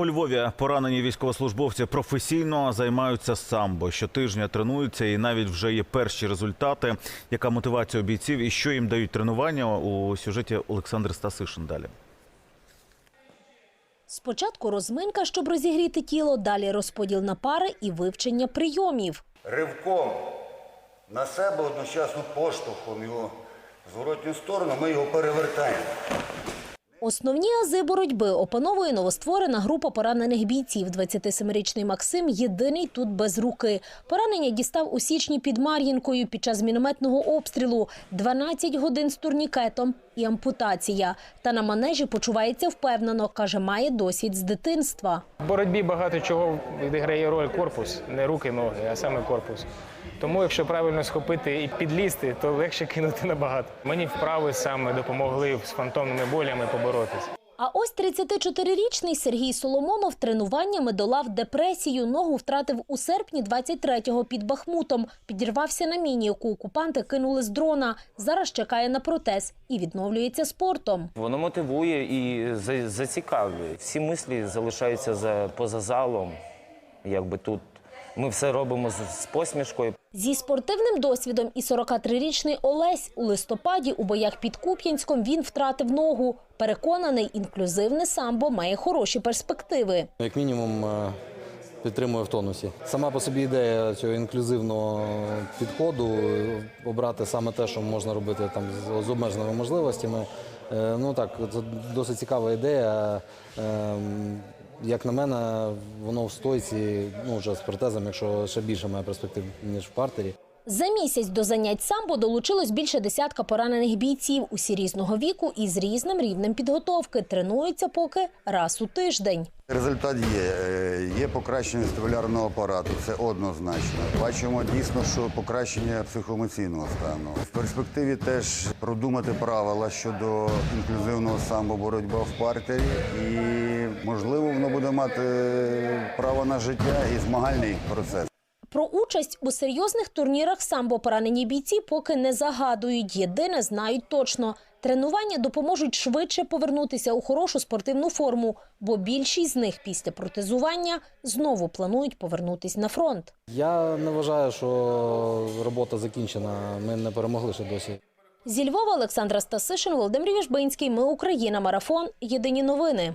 У Львові поранені військовослужбовці професійно займаються самбо. Щотижня тренуються і навіть вже є перші результати. Яка мотивація у бійців і що їм дають тренування у сюжеті Олександр Стасишин далі. Спочатку розминка, щоб розігріти тіло, далі розподіл на пари і вивчення прийомів. ривком на себе одночасно поштовхом його в зворотню сторону, ми його перевертаємо. Основні ази боротьби опановує новостворена група поранених бійців. 27-річний Максим єдиний тут без руки. Поранення дістав у січні під Мар'їнкою під час мінометного обстрілу. 12 годин з турнікетом і ампутація. Та на манежі почувається впевнено, каже, має досвід з дитинства. В боротьбі багато чого відіграє роль корпус, не руки, ноги, а саме корпус. Тому, якщо правильно схопити і підлізти, то легше кинути набагато. Мені вправи саме допомогли з фантомними болями поборотися. А ось 34-річний Сергій Соломонов тренуваннями долав депресію. Ногу втратив у серпні 23-го під Бахмутом. Підірвався на міні, яку окупанти кинули з дрона. Зараз чекає на протез і відновлюється спортом. Воно мотивує і за- зацікавлює. Всі мислі залишаються за поза залом. Якби тут ми все робимо з, з посмішкою. Зі спортивним досвідом і 43-річний Олесь у листопаді у боях під Куп'янськом він втратив ногу. Переконаний, інклюзивне самбо має хороші перспективи. Як мінімум е, підтримує в тонусі. Сама по собі ідея цього інклюзивного підходу е, обрати саме те, що можна робити там з- обмеженими можливостями. е, Ну так, це досить цікава ідея. Як на мене, воно в стойці, ну вже з протезом, якщо ще більше має перспектив, ніж в партері. За місяць до занять самбо долучилось більше десятка поранених бійців. Усі різного віку і з різним рівнем підготовки. Тренуються поки раз у тиждень. Результат є. Е, Є покращення вестибулярного апарату, це однозначно. Бачимо дійсно, що покращення психоемоційного стану. В перспективі теж продумати правила щодо інклюзивного самбо боротьба в партері. І можливо воно буде мати право на життя і змагальний процес. Про участь у серйозних турнірах самбо поранені бійці поки не загадують. Єдине знають точно. Тренування допоможуть швидше повернутися у хорошу спортивну форму, бо більшість з них після протезування знову планують повернутися на фронт. Я не вважаю, що робота закінчена. Ми не перемогли ще досі. Зі Львова Олександра Стасишин, Володимир Віжбинський. Ми Україна. Марафон. Єдині новини.